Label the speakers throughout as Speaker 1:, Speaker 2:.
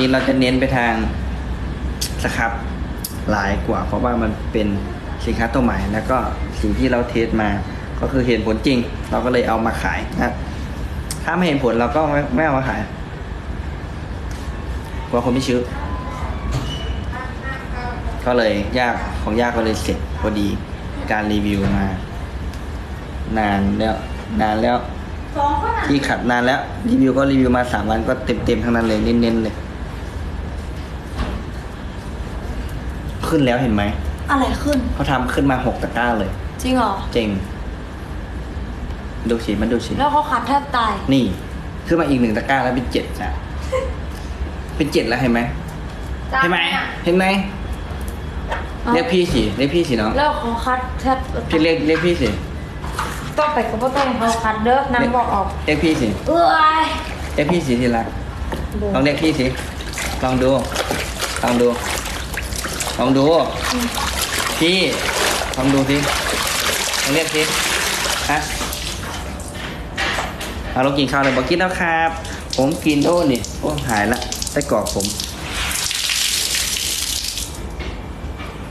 Speaker 1: นี้เราจะเน้นไปทางสครับหลายกว่า เพราะว่ามันเป็นสินค้าตัวใหม่แล้วก็สิ่งที่เราเทสมาก็คือเห็นผลจริง เราก็เลยเอามาขายนะครับถ้าไม่เห็นผลเราก็ไม่ไม่เอามาขายกลัวคนไม่ซื้อก็เลยยากของยากก็เลยเสร็จพอดีการรีวิวมา นานแล้ว นานแล้ว
Speaker 2: สองคนอะ
Speaker 1: ที่ขัดนานแล้วรีวิวก็รีวิวมาสามวันก็เต็มเต็มๆทั้งนั้นเลยเน้นๆเลย ขึ้นแล้วเห็นไหม
Speaker 2: อะไรขึ้น
Speaker 1: เขาทำขึ้นมาหกตะกร้าเลย
Speaker 2: จริงเหรอ
Speaker 1: เจ๋ง ดูสิมันดูสิ
Speaker 2: แล้วเขาขัดแทบตาย
Speaker 1: นี่ ขึ้นมาอีกหนึ่งตะกร้าแล้วเป็นเจ็ดนะเป็นเจ็ดแล้วเห็นไหมเห็นไหมเห็นไหมเรียกพี่สิเรียกพี่สิน้อง
Speaker 2: แล้วเขาคัดแทบ
Speaker 1: พี่เรียกเรียกพี่สิ
Speaker 2: ต้องไปกับพ่อต้องเขาคัดเด้อนางบอกออก
Speaker 1: เรียกพี่สิ
Speaker 2: เอ้ย
Speaker 1: เรียกพี่สิทีละลองเรียกพี่สิลองดูลองดู ลองดูพี่ลองดูสิลองเรียกสิฮะเอาเรากินข้าวเลยบอกกินแล้วครับ ผมกินโอ้นี่โอ้หายละไส้กรอกผม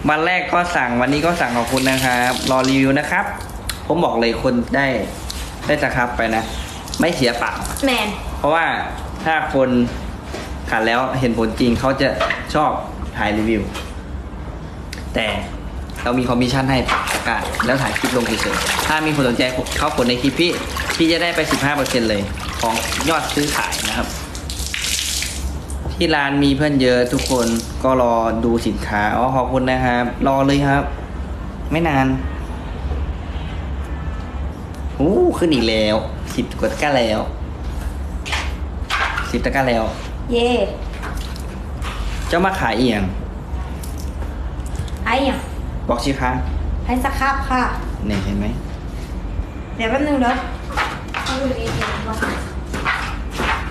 Speaker 1: วันแรกก็สั่งวันนี้ก็สั่งขอบคุณนะครับ รอรีวิวนะครับ ผมบอกเลยคนได้ได้สครับไปนะ ไม่เสียเปล่า
Speaker 2: แมน
Speaker 1: เพราะว่าถ้าคนขัดแล้วเห็นผลจริงเขาจะชอบถ่ายรีวิว แต่เรามีคอมมิชชั่นให้ประกาศแล้วถ่ายคลิปลงเฉยๆถ้ามีคนสนใจเข้ากดในคลิปพี่ พี่จะได้ไป 15%เลยของยอดซื้อขายนะครับ ที่ร้านมีเพื่อนเยอะทุกคนก็รอดูสินค้าอ๋อขอบคุณนะครับ รอเลยครับ ไม่นานโอ้ขึ้นอีกแล้วสิบกว่าตะกร้าแล้วสิบตะกร้าแล้ว
Speaker 2: เย่
Speaker 1: เจ้ามาขายเอียง
Speaker 2: ไอ้ยัง
Speaker 1: บอกชื่อค้า
Speaker 2: ไอ้สครับค่ะ
Speaker 1: เนี่ยเห็นไหม
Speaker 2: เดี๋ยวแป๊บนึงเด้อเอาดูดีๆก่อน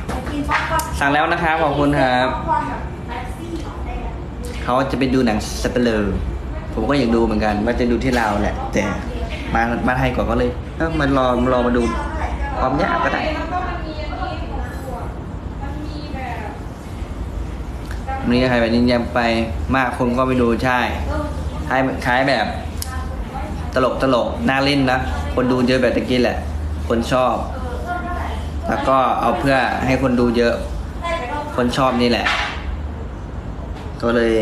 Speaker 2: ไปกินป๊อปคอร์น
Speaker 1: สั่งแล้วนะครับขอบคุณครับ
Speaker 2: ป๊อปคอร์นกับแท็กซี่ของแดง
Speaker 1: เขาจะไปดูหนังสเปเลอร์ผมก็อยากดูเหมือนกันว่าจะดูที่ลาวแหละ แต่มามาไทยก่อนก็เลยเออมันรอรอมาดูความยากก็ได้วั นนี้ใครแบบนี้ยังไปมากคนก็ไปดูใช่คล้ายคล้ายแบบ ตลกตลกน่าเล่นนะ คนดูเยอะแบบตะกี้แหละ คนชอบ แล้วก็เอาเพื่อให้คนดูเยอะ คนชอบนี่แหละ ก็เลย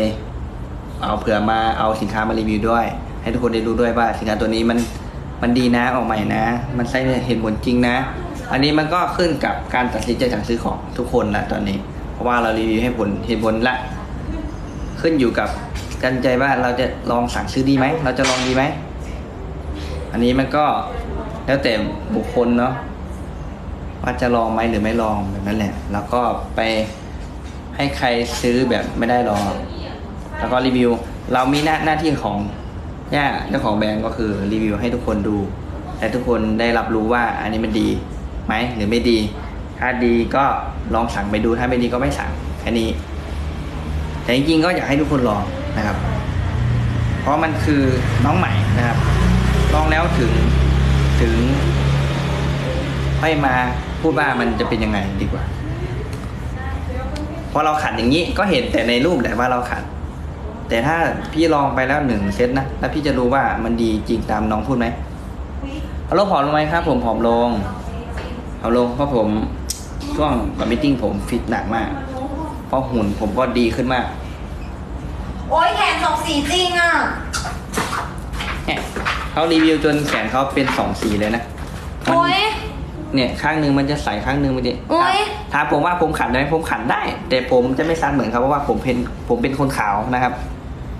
Speaker 1: เอาเผื่อมาเอาสินค้ามารีวิวด้วย ให้ทุกคนได้รู้ด้วยว่าสินค้าตัวนี้มันมันดีนะออกใหม่นะ มันใช้เห็นผลจริงนะ อันนี้มันก็ขึ้นกับการตัดสินใจสั่งซื้อของทุกคนละตอนนี้ะว่าเรารีวิวให้ผลเห็นผลละขึ้นอยู่กับกันใจว่าเราจะลองสั่งซื้อดีไหมเราจะลองดีไหมอันนี้มันก็แล้วแต่บุคคลเนาะว่าจะลองไหมหรือไม่ลองแบบนั้นแหละ แล้วก็ไปให้ใครซื้อแบบไม่ได้ลอง แล้วก็รีวิว เรามีหน้าหน้าที่ของย่าเจ้าของแบรนด์ก็คือรีวิวให้ทุกคนดูแต่ทุกคนได้รับรู้ว่าอันนี้มันดีไหมหรือไม่ดี ถ้าดีก็ลองสั่งไปดูถ้าไม่ดีก็ไม่สั่งแค่นี้ แต่จริงๆก็อยากให้ทุกคนลองนะครับ เพราะมันคือน้องใหม่นะครับ ลองแล้วถึงถึงค่อยมาพูดว่ามันจะเป็นยังไงดีกว่าพอเราขัดอย่างนี้ก็เห็นแต่ในรูปแหละว่าเราขัด แต่ถ้าพี่ลองไปแล้วหนึ่งเซตนะแล้วพี่จะรู้ว่ามันดีจริงตามน้องพูดไหมเอาลงผอมลงไหมครับ ผมผอมลงเอาลงเพราะผม ช่วงกับมิทติ้งผมฟิตหนักมาก เพราะหุ่นผมก็ดีขึ้นมาก
Speaker 2: โอ้ยแขนสองสีจริงอะ
Speaker 1: เนี่ยเขารีวิวจนแขนเขาเป็นสองสีเลยนะมัน
Speaker 2: โอ้ย
Speaker 1: เนี่ยข้างหนึ่งมันจะใสข้างหนึ่งมันจะ
Speaker 2: โอ๊ย
Speaker 1: ถามผมว่าผมขัดได้ไหมผมขัดได้ แต่ผมจะไม่ซัดเหมือนเขาเพราะว่าผมเป็นผมเป็นคนขาวนะครับ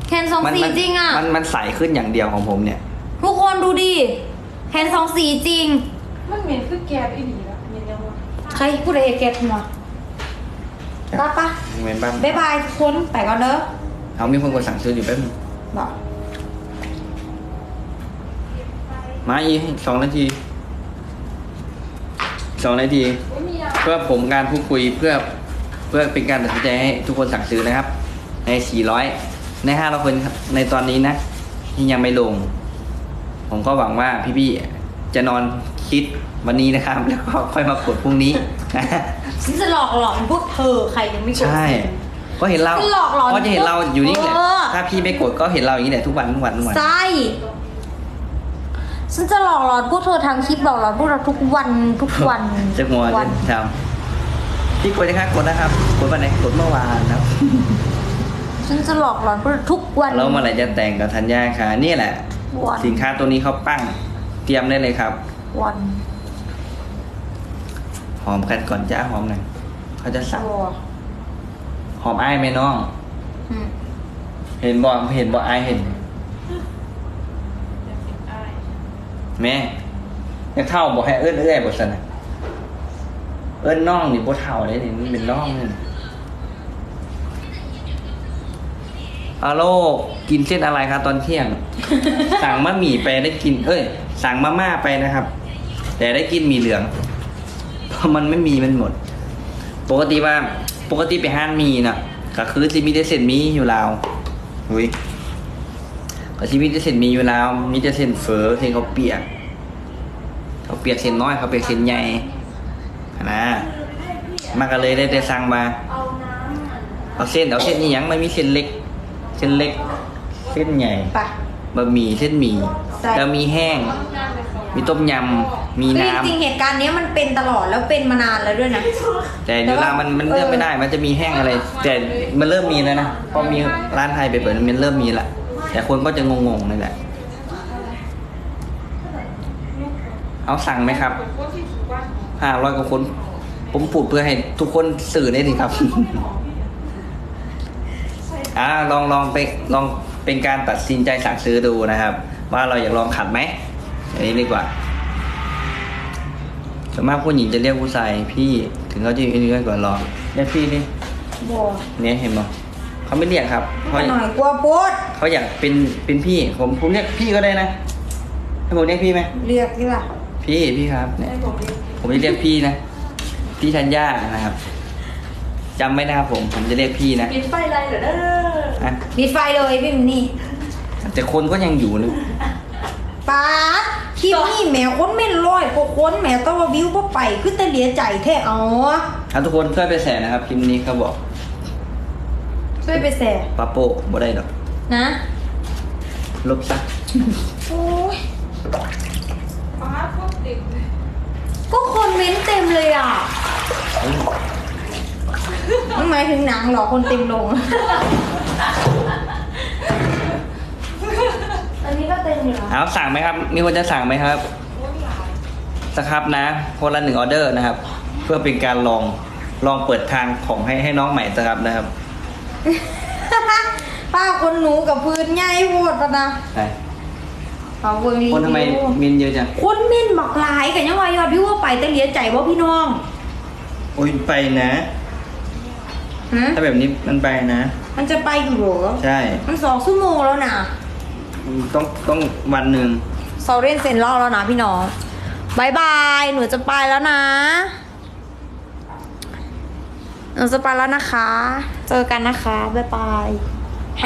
Speaker 2: แขนสอง
Speaker 1: มั
Speaker 2: สี
Speaker 1: มั
Speaker 2: จริงอะ
Speaker 1: มันมันใสขึ้นอย่างเดียวของผมเนี่ย
Speaker 2: ทุกคนดูดิ แขนสองสีจริง
Speaker 3: มันเหม็นคือแกบอีหลี
Speaker 2: ใครพูดอะไรแกหัวรับปะ
Speaker 1: เหมือนบ้าง
Speaker 2: บ๊ายบายทุกคนไปก่อนเด้อ
Speaker 1: เขามีคนกดสั่งซื้ออยู่แป๊บนึง
Speaker 2: บอก
Speaker 1: มาอีกสองนาทีสองนาที
Speaker 3: อุ้ยมียา
Speaker 1: เพื่อผมการพูดคุยเพื่อเพื่อเป็นการตัดสินใจให้ทุกคนสั่งซื้อนะครับ ใน 400 ใน500คนครับในตอนนี้นะที่ยังไม่ลง ผมก็หวังว่าพี่ๆจะนอน คิดวันนี้นะครับ แล้วก็ค่อยมากดพรุ่งนี้นะ
Speaker 2: ฉันจะหลอกหลอนพวกเธอใครยังไม่กด
Speaker 1: ใช่
Speaker 2: สั่ง
Speaker 1: ก็เห็นเรา
Speaker 2: มันหลอกหลอน
Speaker 1: ก็จะเห็นเราอยู่นี่แหละ
Speaker 2: เออ
Speaker 1: ถ้าพี่ไม่กดก็เห็นเราอย่างนี้แหละทุกวันทุกวันทุกวัน
Speaker 2: ใช่ฉันจะหลอกหลอนพวกเธอทำคลิปหลอกหลอนพวกเราทุกวันทุกวัน
Speaker 1: จะงัว
Speaker 2: วั
Speaker 1: จะทำพี่กดนะครับกดนะครับกดวันไหนกดเมื่อวานครับ
Speaker 2: ฉันจะหลอกหลอนพวกเราทุกวัน
Speaker 1: แล้วเมื่อไหร่จะแต่งกับธัญญาคะนี่แหละ
Speaker 2: วัน
Speaker 1: สินค้าตัวนี้เขาปั้งเตรียมได้เลยครับ
Speaker 2: วัน
Speaker 1: หอมกันก่อนจ้าหอมหน่อยเขาจะสั่ง
Speaker 2: ตัว
Speaker 1: หอมไอ้ายไหมน้อง
Speaker 2: อืม
Speaker 1: เห็นบ่เห็นบ่ไอ้ายเห็นแม่ยังเท่าบอกให้เอื้อนเอื้อยบอกสนะเอื้อนน้องนี่บ่เท่าเลยนี่มันเป็นน้องนี่อาโลกินเส้นอะไรครับตอนเที่ยง สั่งมะหมี่ไปได้กิน เอ้ย สั่งมาม่าไปนะครับ แต่ได้กินหมีเหลือง เพราะมันไม่มีมันหมด ปกติว่าปกติไปห้านมีน่ะก็คือจะมีแต่เส้นหมีอยู่ลาวหุยก็จะมีแต่เส้นหมีอยู่ลาว มีแต่เส้นเฟอเส้นเขาวเปียกเขาวเปียกเส้นน้อยเขาวเปียกเส้นใหญ่นะมันก็เลยได้แต่สั่งมาเอาเส้นเอาเส้นนี้ยังไม่มีเส้นเล็ก เส้นเล็ก เส้นใหญ่
Speaker 2: ไป
Speaker 1: บะหมี่เส้นหมี่
Speaker 2: ใช่
Speaker 1: แล้วมีแห้ง มีต้มยำ มี
Speaker 2: คือ
Speaker 1: น้ำ
Speaker 2: จริงๆเหตุการณ์เนี้ยมันเป็นตลอดแล้วเป็นมานานแล้วด้วยนะ
Speaker 1: แต่เดี๋ยวลามันมัน
Speaker 2: เออ
Speaker 1: เลือกไม่ได้ มันจะมีแห้งอะไร แต่มันเริ่มมีแล้วนะพอมีร้านไทยไปเปิดมันเริ่มมีละแต่คนก็จะงงๆนี่แหละ เอาสั่งไหมครับห้าร้อยกว่าคน ผมพูดเพื่อให้ทุกคนสื่อได้สิครับ อ่าลองลองไปลองเป็นการตัดสินใจสั่งซื้อดูนะครับ ว่าเราอยากลองขัดไหมอันนี้ดีกว่า ส่วนมากผู้หญิงจะเรียกผู้ชายพี่ถึงเขาจะอายุน้อยกว่าเราเรียกพี่นี่
Speaker 2: บัว
Speaker 1: เนี่ยเห็นไหมเขาไม่เรียกครับเขา
Speaker 2: หน่อยกลัวโพด
Speaker 1: เขาอยากเป็นเป็นพี่ผมผมเรียกพี่ก็ได้นะให้ผมเรียกพี่ไหม
Speaker 2: เรียกที่ล่ะ
Speaker 1: พี่พี่ครับเนี่ยผมจะเรียกพี่นะพี่ธัญญานะครับจำไม่นะครับผม ผมจะเรียกพี่นะ
Speaker 3: ปิดไฟไรเหรอเด้อ
Speaker 1: อะ
Speaker 2: ปิดไฟเลยพี่มินนี่
Speaker 1: แต่คนก็ยังอยู่นะ
Speaker 2: ป๊าด คลิปนี่แหมคนไม่ร้อยกว่าคนแหมแต้องว่าวิวบ่ไปคือแต่เหลียใจแท้อ๋อ
Speaker 1: ครับทุกคนช่วยไปแสนะครับคลิปนี้เขาบอก
Speaker 2: ช่วยไปแส่
Speaker 1: ปาโป้บ่ได้หรอก
Speaker 2: นะ
Speaker 1: ลบซะ
Speaker 2: โอ้ย
Speaker 3: ป้าพวกเด็ก
Speaker 2: ก็คนเม้นต์เต็มเลยอะมันหมายถึงหนังเหรอคนเต็มลง อันนี้ก็เต็มอยู่เหรอ
Speaker 1: เอาสั่งไหมครับ มีคนจะสั่งไหมครับสครับนะคนละหนึ่งออเดอร์นะครับ เพื่อเป็นการลองลองเปิดทางของให้ให้น้องใหม่สครับนะครับ
Speaker 2: ป้าคนหนูกับพื้นใหญ่โพดปะนะ
Speaker 1: ไป
Speaker 2: เอาเวิร์รี
Speaker 1: คนทำไม
Speaker 2: วิว
Speaker 1: มินเยอะจัง
Speaker 2: คนเม่นบักหลายกันยังว่ายอดวิวว่าไปแต่เหลียใจว่าพี่น้อง
Speaker 1: โอ้ยไปนะ
Speaker 2: ฮะ
Speaker 1: ถ้าแบบนี้มันไปนะ
Speaker 2: มันจะไปอยู่เหรอ
Speaker 1: ใช่
Speaker 2: มันสองชั่วโมงแล้วนะ
Speaker 1: ต้องต้องวันหนึ่ง
Speaker 2: โซาเรนเซ็นรอบแล้วนะพี่น้องบายบาย หนูจะไปแล้วนะ หนูจะไปแล้วนะคะ เจอกันนะคะบายบายแฮ